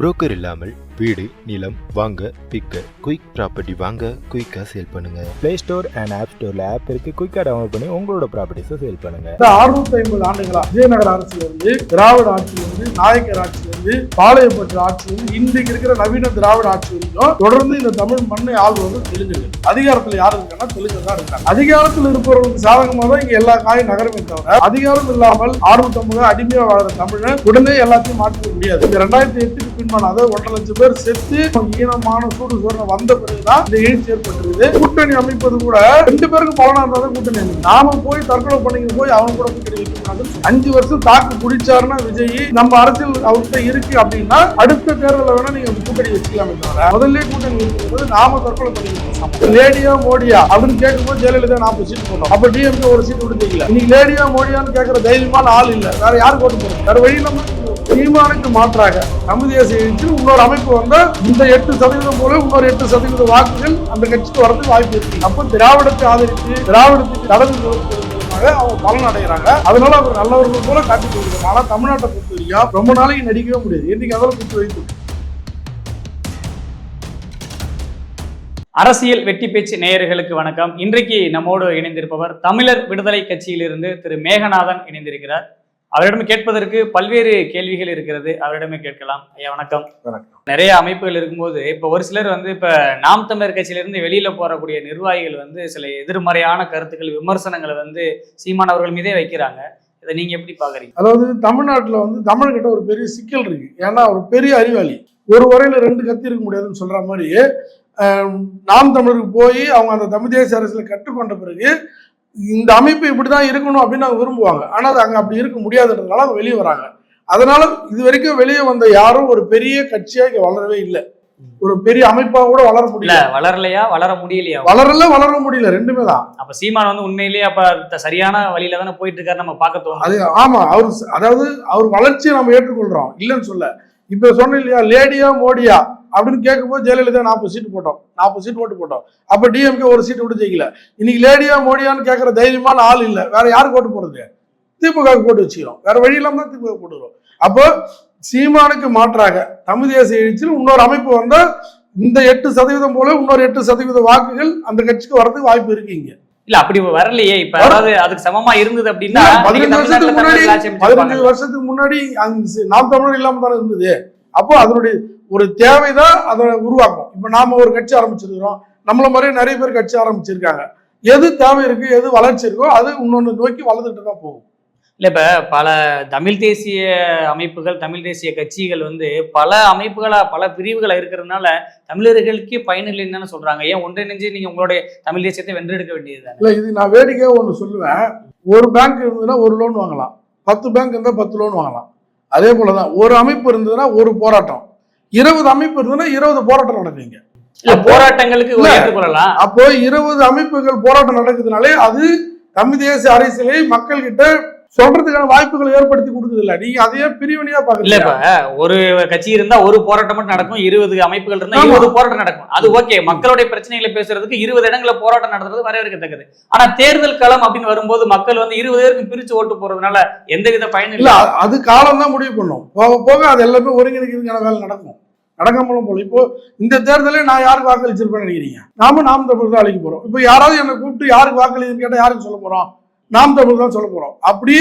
Broker இல்லாமல் வீடு நிலம் வாங்க விற்க குயிக் ப்ராப்பர்ட்டி வாங்க குயிக்காக சேல் பண்ணுங்க. ப்ளே ஸ்டோர் அண்ட் ஆப் ஸ்டோரில் ஆப் இருக்குது குயிக்காக டவுன்லோட் பண்ணி உங்களோட ப்ராப்பர்ட்டிஸை சேல் பண்ணுங்கள் இந்த அறுநூத்தி ஐம்பது ஆண்டுகளா விஜயநகர ஆட்சியிலிருந்து திராவிட ஆட்சியிலிருந்து நாயக்கர் ஆட்சியிலிருந்து பாளையப்பட்டு ஆட்சியிலிருந்து இன்றைக்கு இருக்கிற நவீன திராவிட ஆட்சியிலும் தொடர்ந்து இந்த தமிழ் மண்ணை ஆள்வது தெலுங்கு அதிகாரத்தில் யாரு இருக்காங்கன்னா தெலுங்கு தான் இருக்காங்க. அதிகாரத்தில் இருப்பவர்களுக்கு சாதகமாக தான் இங்க எல்லா காயும் நகரமே தவிர அதிகாரம் இல்லாமல் ஆர்வம் தமிழக அடிமையா வாழ்ற தமிழன் உடனே எல்லாத்தையும் மாற்றிக்க முடியாது. இந்த ரெண்டாயிரத்தி எட்டுக்கு பின்பான அதாவது ஒன்றரை லட்சம் பேர் செத்து ஈனமான சூடு சோழனை வந்த பிறகுதான் இந்த எழுச்சி ஏற்பட்டிருக்குது. கூட்டணி அமைப்பது கூட ரெண்டு பேருக்கு பலனா இருந்தா தான் கூட்டணி நாம போய் தற்கொலை பண்ணிக்க போய் அவங்க கூட கூட்டணி அஞ்சு வருஷம் தாக்கு குடிச்சாருன்னா விஜய் நம்ம அரசியல் அவர்கிட்ட இருக்கு அப்படின்னா அடுத்த தேர்தலில் வேணா நீங்க கூட்டணி வச்சுக்கலாம் முதல்ல கூட்டணி வச்சுக்கும்போது நாம தற்கொலை பண்ணிக்கலாம் லேடியா மோடியா அப்படின்னு கேட்கும்போது ஜெயலலிதா நாற்பது சீட் போனோம் அப்ப டிஎம்கே ஒரு சீட் விடுத்தீங்களா இன்னைக்கு லேடியா மோடியான்னு கேட்கற தைரியமான ஆள் இல்ல. வேற யாருக்கு ஓட்டு போறோம் வேற வழி நம்ம தீர்மானுக்கு மாற்றாக தமிழ் தேசிய இன்னொரு அமைப்பு வந்தா இந்த எட்டு சதவீதம் போல இன்னொரு எட்டு சதவீத வாக்குகள் அந்த கட்சிக்கு வரதுக்கு வாய்ப்பு இருக்கு. அப்போ திராவிடத்தை ஆதரித்து திராவிடத்துக்கு கடந்து மூலமாக அவங்க பலன் அடைகிறாங்க. அதனால அவர் நல்லவர்கள் போல காட்டி கொடுக்கணும் ஆனா தமிழ்நாட்டை பொறுத்த வரைக்கும் ரொம்ப நாளைக்கு நடிக்கவே முடியாது. என்னைக்கு அதெல்லாம் குத்து வைத்து. அரசியல் வெட்டி பேச்சு நேயர்களுக்கு வணக்கம். இன்றைக்கு நம்மோடு இணைந்திருப்பவர் தமிழர் விடுதலை கட்சியிலிருந்து திரு. மேகநாதன் இணைந்திருக்கிறார். அவரிடம் கேட்பதற்கு பல்வேறு கேள்விகள் இருக்கிறது. அவரிடமே கேட்கலாம். ஐயா வணக்கம். வணக்கம். நிறைய அமைப்புகள் இருக்கும்போது இப்ப ஒரு சிலர் வந்து இப்ப நாம் தமிழர் கட்சியிலிருந்து வெளியில போறக்கூடிய நிர்வாகிகள் வந்து சில எதிர்மறையான கருத்துக்கள் விமர்சனங்களை வந்து சீமான் அவர்கள் மீதே வைக்கிறாங்க. இதை நீங்க எப்படி பாக்குறீங்க? அதாவது தமிழ்நாட்டில் வந்து தமிழ்கிட்ட ஒரு பெரிய சிக்கல் இருக்கு. ஏன்னா ஒரு பெரிய அறிவாளி. ஒரு வரையில ரெண்டு கத்தி இருக்க முடியாதுன்னு சொல்ற மாதிரி நாம் தமிழருக்கு போய் அவங்க அந்த தமிழ் தேசிய அரசியல் கற்றுக்கொண்ட பிறகு இந்த அமைப்பு இப்படிதான் இருக்கணும் அப்படின்னு அவங்க விரும்புவாங்க. ஆனா அது அங்க அப்படி இருக்க முடியாதுன்றதுனால அவங்க வெளியே வராங்க. அதனால இது வரைக்கும் வெளியே வந்த யாரும் ஒரு பெரிய கட்சியா இங்க வளரவே இல்லை. ஒரு பெரிய அமைப்பா கூட வளர முடியல. வளரலையா வளர முடியலையா? வளரல வளர முடியல ரெண்டுமே தான். அப்ப சீமான் வந்து உண்மையிலேயே அப்ப சரியான வழியில தானே போயிட்டு இருக்காரு நம்ம பார்க்க தோணும். அது ஆமா அவர் அதாவது அவர் வளர்ச்சியை நம்ம ஏற்றுக்கொள்றோம். இல்லைன்னு சொல்ல. இப்ப சொன்ன இல்லையா லேடியா மோடியா? அப்படின்னு கேட்கும்போது ஜெயலலிதா நாற்பது சீட்டு போட்டோம். நாற்பது சீட் ஓட்டு போட்டோம். அப்ப டிஎம்கே ஒரு சீட்டு விட்டு ஜெயிக்கல. இன்னைக்கு லேடியா மோடியான்னு கேட்கற தைரியமான ஆள் இல்ல. வேற யாருக்கு ஓட்டு போடுறது? திமுக போட்டு வச்சுக்கிறோம். வேற வழி இல்லாம தான் திமுக போட்டுக்கிறோம் அப்போ சீமானுக்கு மாற்றாக தமிழ் தேசிய எழுச்சியில் இன்னொரு அமைப்பு வந்தா இந்த எட்டு சதவீதம் போல இன்னொரு எட்டு சதவீத வாக்குகள் அந்த கட்சிக்கு வரதுக்கு வாய்ப்பு இருக்கு இங்க. இல்ல அப்படி வரலையே. இப்ப அதாவது அதுக்கு சமமா இருந்தது அப்படின்னா பதினஞ்சு வருஷத்துக்கு முன்னாடி. பதினஞ்சு வருஷத்துக்கு முன்னாடி நாம் தமிழர் இல்லாம தானே இருந்தது. அப்போ அதனுடைய ஒரு தேவைதான் அதை உருவாக்கும். இப்ப நாம ஒரு கட்சி ஆரம்பிச்சிருக்கிறோம். நம்மள மாதிரி நிறைய பேர் கட்சி ஆரம்பிச்சிருக்காங்க. எது தேவை இருக்கு எது வளர்ச்சி இருக்கோ அது இன்னொன்னு நோக்கி வளர்ந்துட்டு தான் போகும். இல்ல இப்ப பல தமிழ் தேசிய அமைப்புகள் தமிழ் தேசிய கட்சிகள் வந்து பல அமைப்புகளா பல பிரிவுகளா இருக்கிறதுனால தமிழர்களுக்கே பயனில்லைன்னு தானே சொல்றாங்க. ஏன் ஒன்றிணைஞ்சு நீங்க உங்களுடைய தமிழ் தேசியத்தை வென்றெடுக்க வேண்டியது இல்ல இது நான் வேடிக்கையா ஒண்ணு சொல்லுவேன். ஒரு பேங்க் இருந்ததுன்னா ஒரு லோன் வாங்கலாம். பத்து பேங்க் இருந்தா பத்து லோன் வாங்கலாம். அதே போலதான் ஒரு அமைப்பு இருந்ததுன்னா ஒரு போராட்டம். இருபது அமைப்பு இருந்ததுன்னா இருபது போராட்டம் நடக்குங்க. போராட்டங்களுக்கு அப்போ இருபது அமைப்புகள் போராட்டம் நடக்குதுனாலே அது தமிழ் தேசிய அரசியலை மக்கள் கிட்ட சொல்றதுக்கான வாய்ப்புகளை ஏற்படுத்தி கொடுக்குது இல்ல நீங்க அதையே பிரிவினையா இப்ப ஒரு கட்சி இருந்தா ஒரு போராட்டம் மட்டும் நடக்கும் இருபது அமைப்புகள் இருந்தா. இருபது போராட்டம் நடக்கும். அது ஓகே மக்களுடைய பிரச்சனைகளை பேசுறதுக்கு இருபது இடங்கள்ல போராட்டம் நடத்துறது வரவேற்கத்தக்கது. ஆனா தேர்தல் களம் அப்படின்னு வரும்போது மக்கள் வந்து இருபது பேருக்கு பிரிச்சு ஓட்டு போறதுனால எந்தவித பயனும் இல்ல இல்ல. அது காலம் தான் முடிவு பண்ணும். போக போக அது எல்லாமே ஒருங்கிணைக்கிறதுக்கான வேலை நடக்கும். நடக்காமலும் போல. இப்போ இந்த தேர்தலே நான் யாருக்கு வாக்களிச்சிருப்பேன்னு நினைக்கிறீங்க? நாம நாம் தமிழ் தான் அழைக்க போறோம். இப்போ யாராவது என்னை கூப்பிட்டு யாருக்கு வாக்களின்னு கேட்டா யாருக்கு சொல்ல போறோம்? நாம் தமிழ் தான் சொல்ல போகிறோம் அப்படி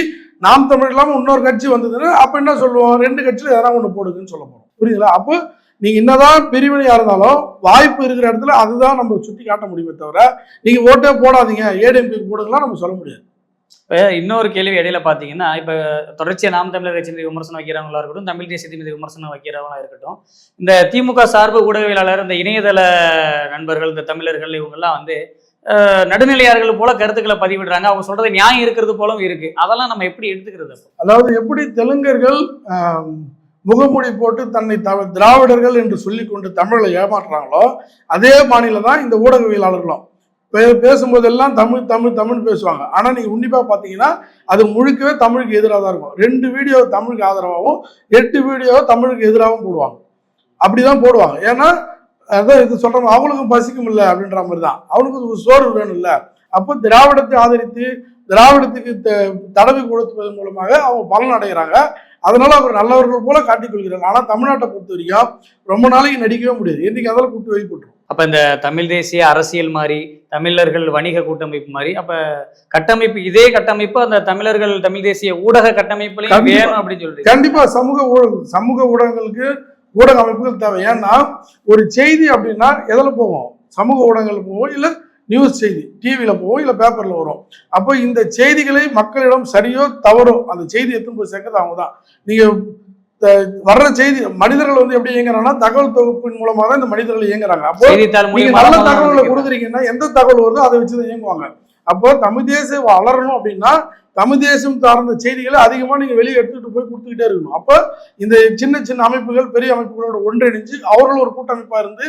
நாம் தமிழ் இல்லாமல் இன்னொரு கட்சி வந்ததுன்னா அப்போ என்ன சொல்லுவோம்? ரெண்டு கட்சியில் எதனா ஒன்று போடுதுன்னு சொல்ல போகிறோம் புரியுதுங்களா? அப்போ நீங்கள் என்னதான் பிரிவினையாக இருந்தாலும் வாய்ப்பு இருக்கிற இடத்துல அதுதான் நம்ம சுட்டி காட்ட முடியுமே தவிர நீங்கள் ஓட்டே போடாதீங்க. ஏடிஎம்பி போடுங்கலாம் நம்ம சொல்ல முடியாது. இப்போ இன்னொரு கேள்வி இடையில பார்த்தீங்கன்னா இப்போ தொடர்ச்சியாக நாம் தமிழர் கட்சி மீது விமர்சனம் வைக்கிறவங்களா இருக்கட்டும் தமிழ் தேசியத்தின் மீது விமர்சனம் வைக்கிறவங்களா இருக்கட்டும் இந்த திமுக சார்பு ஊடகவியலாளர் இந்த இணையதள நண்பர்கள் இந்த தமிழர்கள் இவங்கெல்லாம் வந்து நடுநிலையார்கள் போல கருத்துக்களை பதிவிடுறாங்க. அவங்க சொல்றது நியாயம் இருக்கிறது போலவும் இருக்கு. அதெல்லாம் நம்ம எப்படி எடுத்துக்கிறது அதாவது எப்படி தெலுங்கர்கள் முகமூடி போட்டு தன்னை த- திராவிடர்கள் என்று சொல்லிக்கொண்டு தமிழை ஏமாற்றுறாங்களோ அதே மாநிலம் தான் இந்த ஊடகவியலாளர்களும். பே- பேசும்போதெல்லாம் தமிழ் தமிழ் தமிழ் பேசுவாங்க. ஆனால் நீங்கள் உன்னிப்பாக பார்த்தீங்கன்னா அது முழுக்கவே தமிழுக்கு எதிராக தான் இருக்கும். ரெண்டு வீடியோ தமிழுக்கு ஆதரவாகவும் எட்டு வீடியோ தமிழுக்கு எதிராகவும் போடுவாங்க. அப்படி தான் போடுவாங்க. ஏன்னா அதான் இது சொல்றாங்க அவங்களுக்கும் பசிக்கும் இல்லை அப்படின்ற மாதிரி தான் அவனுக்கு ஒரு சோறு வேணும் இல்லை அப்போ திராவிடத்தை ஆதரித்து திராவிடத்துக்கு தடவி கொடுப்பதன் மூலமாக அவங்க பலன் அடைகிறாங்க. அதனால அவர் நல்லவர்கள் போல காட்டிக் கொள்கிறார். ஆனா தமிழ்நாட்டை பொறுத்த வரைக்கும் ரொம்ப நாளைக்கு நடிக்கவே முடியாது. இன்னைக்கு அதெல்லாம் கூட்டு வெளிப்பட்டுரும் அப்ப இந்த தமிழ் தேசிய அரசியல் மாதிரி தமிழர்கள் வணிக கூட்டமைப்பு மாதிரி அப்ப கட்டமைப்பு இதே கட்டமைப்பு அந்த தமிழர்கள் தமிழ் தேசிய ஊடக கட்டமைப்புலையும். வேணும் அப்படின்னு சொல்றீங்க. கண்டிப்பா சமூக ஊடகம் சமூக ஊடகங்களுக்கு ஊடக அமைப்புகள் தேவை. ஏன்னா ஒரு செய்தி அப்படின்னா எதில் போவோம்? சமூக ஊடகங்கள் போவோம் இல்ல நியூஸ் செய்தி டிவியில போவோம் இல்ல பேப்பர்ல வரும். அப்போ இந்த செய்திகளை மக்களிடம் சரியோ தவறோ அந்த செய்தி எடுத்துன்னு போய் சேர்க்கறது அவங்க தான் நீங்க த- வர்ற செய்தி மனிதர்கள் வந்து எப்படி இயங்குறாங்கன்னா தகவல் தொகுப்பின் மூலமா தான் இந்த மனிதர்கள் இயங்குறாங்க. அப்போ செய்தித்தாள் நீங்க மூலியமா நல்ல தான் தகவலை வந்து கொடுக்குறீங்கன்னா எந்த தகவல் வருதோ அதை வச்சு தான் இயங்குவாங்க. அப்போ தமிழ் தேசம் வளரணும் அப்படின்னா தமிழ் தேசம் சார்ந்த செய்திகளை அதிகமாக நீங்கள் வெளியே எடுத்துகிட்டு போய் கொடுத்துக்கிட்டே இருக்கணும். அப்போ இந்த சின்ன சின்ன அமைப்புகள் பெரிய அமைப்புகளோட ஒன்றிணைஞ்சு அவர்கள் ஒரு கூட்டமைப்பாக இருந்து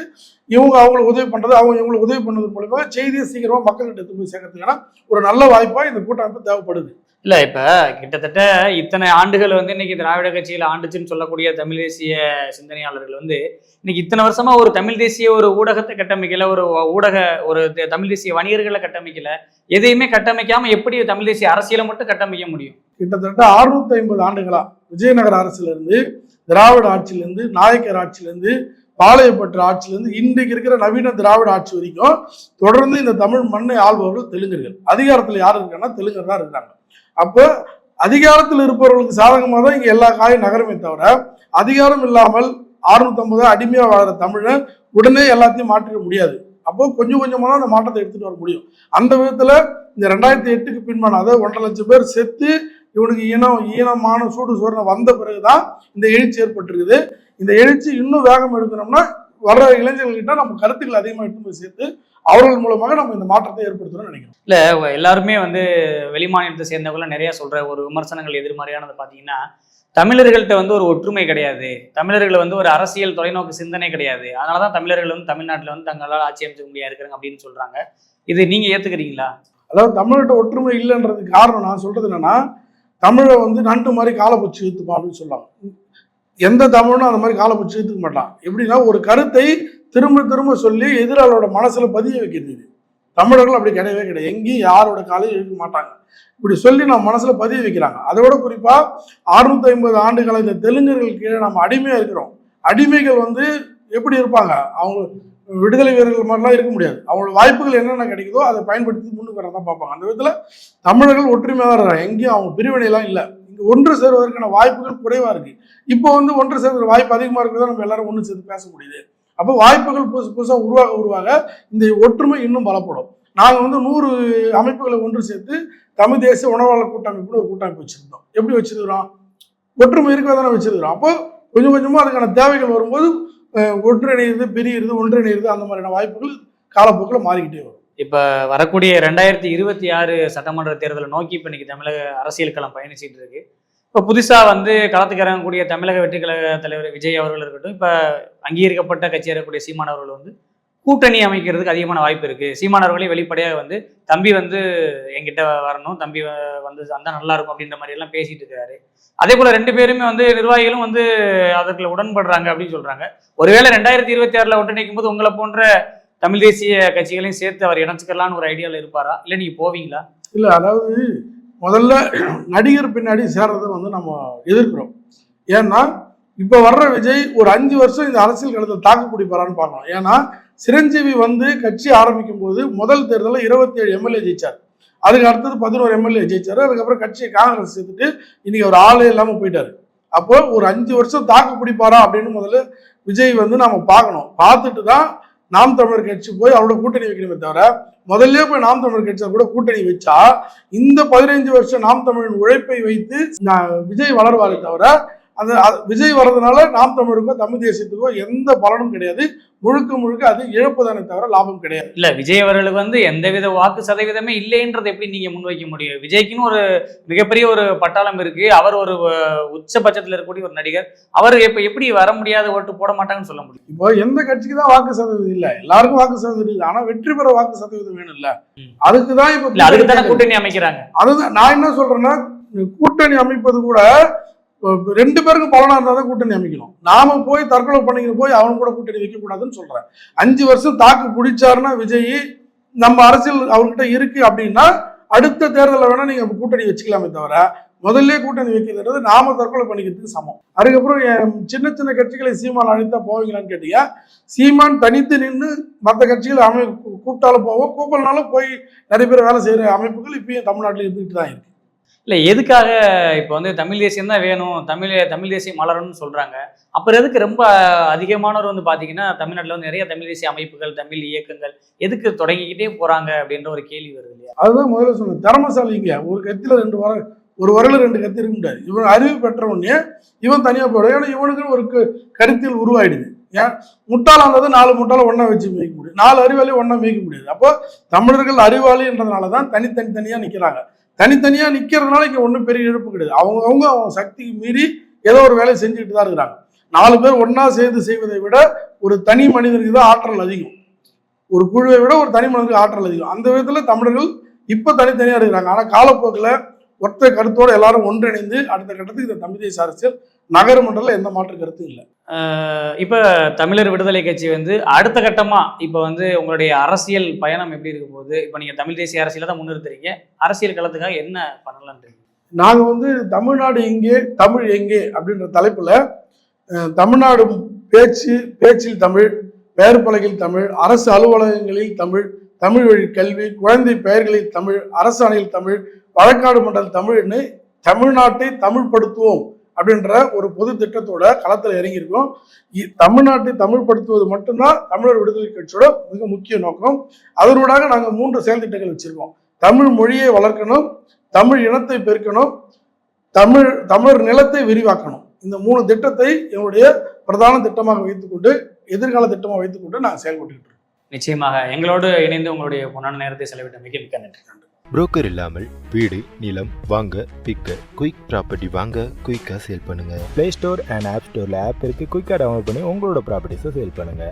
இவங்க அவங்களுக்கு உதவி பண்ணுறது அவங்க இவங்களுக்கு உதவி பண்ணது மூலமாக செய்தியை சீக்கிரமாக மக்கள்கிட்ட எடுத்து போய் சேர்க்கறதுக்கான ஒரு நல்ல வாய்ப்பாக இந்த கூட்டமைப்பு தேவைப்படுது. இல்ல இப்ப கிட்டத்தட்ட இத்தனை ஆண்டுகள் வந்து இன்னைக்கு திராவிட கட்சியில ஆண்டுச்சுன்னு சொல்லக்கூடிய தமிழ் தேசிய சிந்தனையாளர்கள் வந்து இன்னைக்கு இத்தனை வருஷமா ஒரு தமிழ் தேசிய ஒரு ஊடகத்தை கட்டமைக்கல ஒரு ஊடக ஒரு தமிழ் தேசிய வணிகர்களை கட்டமைக்கல. எதையுமே கட்டமைக்காம எப்படி தமிழ் தேசிய அரசியலை மட்டும் கட்டமைக்க முடியும்? கிட்டத்தட்ட 650 ஐம்பது ஆண்டுகளா விஜயநகர அரசுல இருந்து திராவிட ஆட்சியிலிருந்து நாயக்கர் ஆட்சியிலிருந்து பாளையப்பற்று ஆட்சியிலிருந்து இன்றைக்கு இருக்கிற நவீன திராவிட ஆட்சி வரைக்கும் தொடர்ந்து இந்த தமிழ் மண்ணை ஆள்பவர்கள் தெலுங்கர்கள். அதிகாரத்தில் யார் இருக்காங்கன்னா தெலுங்கர் தான் இருக்காங்க. அப்போ அதிகாரத்தில் இருப்பவர்களுக்கு சாதகமாக தான் இங்கே எல்லா காயும் நகரமே தவிர அதிகாரம் இல்லாமல் 650 அடிமையாக வாழ்ற தமிழை உடனே எல்லாத்தையும் மாற்றிட முடியாது. அப்போ கொஞ்சம் கொஞ்சமாக தான் அந்த மாற்றத்தை எடுத்துகிட்டு வர முடியும். அந்த விதத்தில் இந்த ரெண்டாயிரத்தி எட்டுக்கு பின்பான அதாவது ஒன்றரை லட்சம் பேர் செத்து இவனுக்கு ஈனம் ஈனமான சூடு சோறுன வந்த பிறகுதான் இந்த எழுச்சி ஏற்பட்டிருக்குது. இந்த எழுச்சி இன்னும் வேகம் எடுக்கணும்னா வர்ற இளைஞர்கள்கிட்ட நம்ம கருத்துக்களை அதிகமாக எடுத்து போய் சேர்த்து அவர்கள் மூலமாக நம்ம இந்த மாற்றத்தை ஏற்படுத்தணும்னு நினைக்கிறோம். இல்ல எல்லாருமே வந்து வெளிமாநிலத்தை சேர்ந்தவங்க நிறைய சொல்ற ஒரு விமர்சனங்கள் எதிர்மறையானது பாத்தீங்கன்னா தமிழர்கள்ட்ட வந்து ஒரு ஒற்றுமை கிடையாது. தமிழர்கள் வந்து ஒரு அரசியல் தொலைநோக்கு சிந்தனை கிடையாது. அதனாலதான் தமிழர்கள் வந்து தமிழ்நாட்டுல வந்து தங்களால் ஆட்சி அமைச்சுக்க முடியாது இருக்கிறாங்க அப்படின்னு சொல்றாங்க. இது நீங்க ஏத்துக்கிறீங்களா? அதாவது தமிழ்கிட்ட ஒற்றுமை இல்லைன்றதுக்கு காரணம் நான் சொல்றது என்னன்னா தமிழை வந்து நண்டு மாதிரி காலப்பூச்சி இழுத்துப்பா அப்படின்னு சொல்லுவாங்க. எந்த தமிழனும் அந்த மாதிரி காலப்பூச்சி இழுத்துக்க மாட்டான். எப்படின்னா ஒரு கருத்தை திரும்ப திரும்ப சொல்லி எதிராளோட மனசில் பதிய வைக்கிறது இது. தமிழர்கள் அப்படி கிடையவே கிடையாது. எங்கேயும் யாரோட காலையும் இழுக்க மாட்டாங்க. இப்படி சொல்லி நம்ம மனசில் பதிய வைக்கிறாங்க. அதோட குறிப்பாக அறுநூத்தி ஐம்பது ஆண்டுகளை இந்த தெலுங்கர்கள் கீழே நம்ம அடிமையாக இருக்கிறோம். அடிமைகள் வந்து எப்படி இருப்பாங்க? அவங்க விடுதலை வீரர்கள் மாதிரிலாம் இருக்க முடியாது. அவங்களோட வாய்ப்புகள் என்னென்ன கிடைக்குதோ அதை பயன்படுத்தி முன்னுக்கு வரதான் பார்ப்பாங்க. அந்த விதத்தில் தமிழர்கள் ஒற்றுமையாக இருக்கிறாங்க எங்கேயும் அவங்க பிரிவினைலாம் இல்லை. இங்கே ஒன்று சேருவதற்கான வாய்ப்புகள் குறைவாக இருக்கு. இப்போ வந்து ஒன்று சேர்வதற்கு வாய்ப்பு அதிகமாக இருக்கிறதா நம்ம எல்லாரும் ஒன்று சேர்த்து பேச முடியுது. அப்போ வாய்ப்புகள் புதுசு புதுசாக உருவாக உருவாக இந்த ஒற்றுமை இன்னும் பலப்படும். நாங்கள் வந்து நூறு அமைப்புகளை ஒன்று சேர்த்து தமிழ் தேசிய உணவாளர் கூட்டமைப்புன்னு ஒரு கூட்டமைப்பு வச்சுருந்தோம். எப்படி வச்சிருக்கிறோம்? ஒற்றுமை இருக்கிறதான தானே வச்சிருக்கிறோம். அப்போ கொஞ்சம் கொஞ்சமாக அதுக்கான தேவைகள் வரும்போது ஒன்றிணைந்து பிரியிறது ஒன்றிணைகிறது அந்த மாதிரியான வாய்ப்புகள் காலப்போக்கில் மாறிக்கிட்டே வரும். இப்போ வரக்கூடிய ரெண்டாயிரத்தி இருபத்தி ஆறு சட்டமன்ற தேர்தலை நோக்கி இப்போ இன்னைக்கு தமிழக அரசியல் களம் பயணிச்சிட்டு இருக்கு. இப்போ புதுசாக வந்து களத்துக்கு இறங்கக்கூடிய தமிழக வெற்றி கழக தலைவர் விஜய் அவர்கள் இருக்கட்டும் இப்போ அங்கீகரிக்கப்பட்ட கட்சியாக இருக்கக்கூடிய சீமானவர்கள் வந்து கூட்டணி அமைக்கிறதுக்கு அதிகமான வாய்ப்பு இருக்கு. சீமானவர்களே வெளிப்படையாக வந்து தம்பி வந்து என்கிட்ட வரணும். தம்பி வ- வந்து அந்த நல்லா இருக்கும் அப்படின்ற மாதிரி எல்லாம் பேசிட்டு இருக்காரு. அதே போல ரெண்டு பேருமே வந்து நிர்வாகிகளும் வந்து அதற்குள்ள உடன்படுறாங்க அப்படின்னு சொல்றாங்க. ஒருவேளை ரெண்டாயிரத்தி இருபத்தி ஆறுல ஒன்றிணைக்கும் போது உங்களை போன்ற தமிழ் தேசிய கட்சிகளையும் சேர்த்து அவர் இணைச்சுக்கலாம்னு ஒரு ஐடியாவில் இருப்பாரா? இல்லை நீங்க போவீங்களா? இல்லை அதாவது முதல்ல நடிகர் பின்னாடி சேர்றதை வந்து நம்ம எதிர்க்கிறோம். ஏன்னா இப்போ வர்ற விஜய் ஒரு அஞ்சு வருஷம் இந்த அரசியல் களத்தில் தாக்கு பிடிப்பாரான்னு பார்க்கணும் ஏன்னா சிரஞ்சீவி வந்து கட்சி ஆரம்பிக்கும் போது முதல் தேர்தலில் இருபத்தி ஏழு எம்எல்ஏ ஜெயிச்சார். அதுக்கு அடுத்தது பதினோரு எம்எல்ஏ ஜெயிச்சார். அதுக்கப்புறம் கட்சியை காங்கிரஸ் சேர்த்துட்டு இன்னைக்கு ஒரு ஆளே இல்லாமல் போயிட்டாரு. அப்போ ஒரு அஞ்சு வருஷம் தாக்கு பிடிப்பாரா அப்படின்னு முதல்ல விஜய் வந்து நாம பார்க்கணும். பார்த்துட்டு தான் நாம் தமிழர் கட்சி போய் அவரோட கூட்டணி வைக்கணுமே தவிர முதல்ல போய் நாம் தமிழர் கட்சியை கூட கூட்டணி வச்சா இந்த பதினைஞ்சு வருஷம் நாம் தமிழின் உழைப்பை வைத்து நான் விஜய் வளர்வாரே தவிர அந்த விஜய் வர்றதுனால நாம் தமிழுக்கோ தமிழ் தேசியத்துக்கோ எந்த பலனும் கிடையாது. முழுக்க முழுக்க அது இழப்புதானே தவிர லாபம் கிடையாது. இல்ல விஜய் அவர்களுக்கு வந்து எந்தவித வாக்கு சதவீதமே இல்லைன்றதை எப்படி நீங்க முன்வைக்க முடியும்? விஜய்க்குன்னு ஒரு மிகப்பெரிய ஒரு பட்டாளம் இருக்கு. அவர் ஒரு உச்சபட்சத்துல இருக்கக்கூடிய ஒரு நடிகர். அவர் எப்ப எப்படி வர முடியாத ஓட்டு போட மாட்டாங்கன்னு சொல்ல முடியும்? இப்போ எந்த கட்சிக்கு தான் வாக்கு சதவீதம் இல்ல. எல்லாருக்கும் வாக்கு சதவீதம் இருக்கு ஆனா வெற்றி பெற வாக்கு சதவீதம் வேணும் இல்ல ம். அதுக்கு தான் இப்ப இல்ல அதுக்கு தானே கூட்டணி அமைக்கிறாங்க. அதுதான் நான் என்ன சொல்றேன்னா கூட்டணி அமைப்பது கூட இப்ப ரெண்டு பேருக்கும் பலனாக இருந்தால் தான் கூட்டணி அமைக்கணும். நாம போய் தற்கொலை பண்ணிக்கிட்டு போய் அவன் கூட கூட்டணி வைக்கக்கூடாதுன்னு சொல்கிறேன் அஞ்சு வருஷம் தாக்கு பிடிச்சாருன்னா விஜய் நம்ம அரசியல் அவர்கிட்ட இருக்கு அப்படின்னா அடுத்த தேர்தலில் வேணால் நீங்கள் கூட்டணி வச்சுக்கலாமே தவிர முதல்ல கூட்டணி வைக்கிறது நாம தற்கொலை பண்ணிக்கிறதுக்கு சமம். அதுக்கப்புறம் என் சின்ன சின்ன கட்சிகளை சீமான் அழைத்தா போவீங்களான்னு கேட்டீங்க. சீமான் தனித்து நின்று மற்ற கட்சிகள் அமை கூப்பிட்டாலும் போவோம். கூப்பிடனாலும் போய் நிறைய பேர் வேலை செய்கிற அமைப்புகள் இப்பயும் தமிழ்நாட்டில் இருந்துகிட்டு தான் இருக்கு. இல்லை எதுக்காக இப்போ வந்து தமிழ் தேசியம் தான் வேணும் தமிழ் தமிழ் தேசியம் மலரணும்னு சொல்கிறாங்க அப்புறம் எதுக்கு ரொம்ப அதிகமானவர் வந்து பார்த்தீங்கன்னா தமிழ்நாட்டில் வந்து நிறைய தமிழ் தேசிய அமைப்புகள் தமிழ் இயக்கங்கள் எதுக்கு தொடங்கிக்கிட்டே போகிறாங்க அப்படின்ற ஒரு கேள்வி வருது இல்லையா? அதுதான் முதல்ல சொன்னேன். திறமசாலிங்க. ஒரு கத்தியில் ரெண்டு வர ஒரு வரல ரெண்டு கத்தி இருக்க முடியாது. இவன் அறிவு பெற்றவொடனே இவன் தனியாக போயிடும் ஏன்னா இவனுக்கு ஒரு க- உருவாயிடுது. ஏன்? முட்டாளா இருந்தது நாலு முட்டாளம் ஒன்றா வச்சு மேய்க்க முடியும். நாலு அறிவாளியும் ஒன்றா மேய்க்க முடியாது. அப்போ தமிழர்கள் அறிவாளின்றதுனால தான் தனித்தனி தனியாக நிற்கிறாங்க தனித்தனியாக நிற்கிறதுனால இங்கே ஒன்றும் பெரிய இழப்பு கிடையாது. அவங்க அவங்க அவங்க சக்திக்கு மீறி ஏதோ ஒரு வேலையை செஞ்சுக்கிட்டு தான் இருக்கிறாங்க. நாலு பேர் ஒன்றா சேர்ந்து செய்வதை விட ஒரு தனி மனிதனுக்கு தான் ஆற்றல் அதிகம். ஒரு குழுவை விட ஒரு தனி மனிதனுக்கு ஆற்றல் அதிகம். அந்த விதத்தில் தமிழர்கள் இப்போ தனித்தனியாக இருக்கிறாங்க. ஆனால் காலப்போக்கில் ஒற்றை கருத்தோடு எல்லாரும் ஒன்றிணைந்து அடுத்த கட்டத்துக்கு இந்த தமிழ் தேசிய அரசியல் நகரமன்றத்தில் எந்த மாற்று கருத்தும் இல்லை. இப்ப தமிழர் விடுதலை கட்சி வந்து அடுத்த கட்டமா இப்ப வந்து உங்களுடைய அரசியல் பயணம் எப்படி இருக்க போகுது? இப்ப நீங்க தமிழ் தேசிய அரசியலை தான் முன்னிறுத்துறீங்க. அரசியல் களத்துக்காக என்ன பண்ணலான்றீங்க நாங்கள் வந்து தமிழ்நாடு எங்கே தமிழ் எங்கே அப்படின்ற தலைப்பில் தமிழ்நாடு பேச்சு பேச்சில் தமிழ் பெயர் பலகையில் தமிழ் அரசு அலுவலகங்களில் தமிழ் தமிழ் வழி கல்வி குழந்தை பெயர்களில் தமிழ் அரசாணையில் தமிழ் வழக்காடு மண்டல் தமிழ்னு தமிழ்நாட்டை தமிழ்படுத்துவோம் அப்படின்ற ஒரு பொது திட்டத்தோட களத்தில் இறங்கியிருக்கோம். இ- தமிழ்நாட்டை தமிழ்படுத்துவது மட்டும்தான் தமிழர் விடுதலை கட்சியோட மிக முக்கிய நோக்கம். அதனூடாக நாங்கள் மூன்று செயல் திட்டங்கள் வச்சிருக்கோம். தமிழ் மொழியை வளர்க்கணும் தமிழ் இனத்தை பெருக்கணும் தமிழ் தமிழர் நிலத்தை விரிவாக்கணும். இந்த மூணு திட்டத்தை என்னுடைய பிரதான திட்டமாக வைத்துக்கொண்டு எதிர்கால திட்டமாக வைத்துக்கொண்டு நாங்கள் செயல்பட்டு நிச்சயமாக எங்களோடு இணைந்து உங்களுடைய பொன்னான நேரத்தை செலவிட்ட மிக மிக்க நன்றி. புரோக்கர் இல்லாமல் வீடு நிலம் வாங்க விற்க குயிக் ப்ராப்பர்ட்டி வாங்க குயிக்காக சேல் பண்ணுங்க. ப்ளே ஸ்டோர் அண்ட் ஆப் ஸ்டோரில் ஆப் இருக்குது குயிக்காக டவுன்லோட் பண்ணி உங்களோட ப்ராப்பர்ட்டிஸை சேல் பண்ணுங்கள்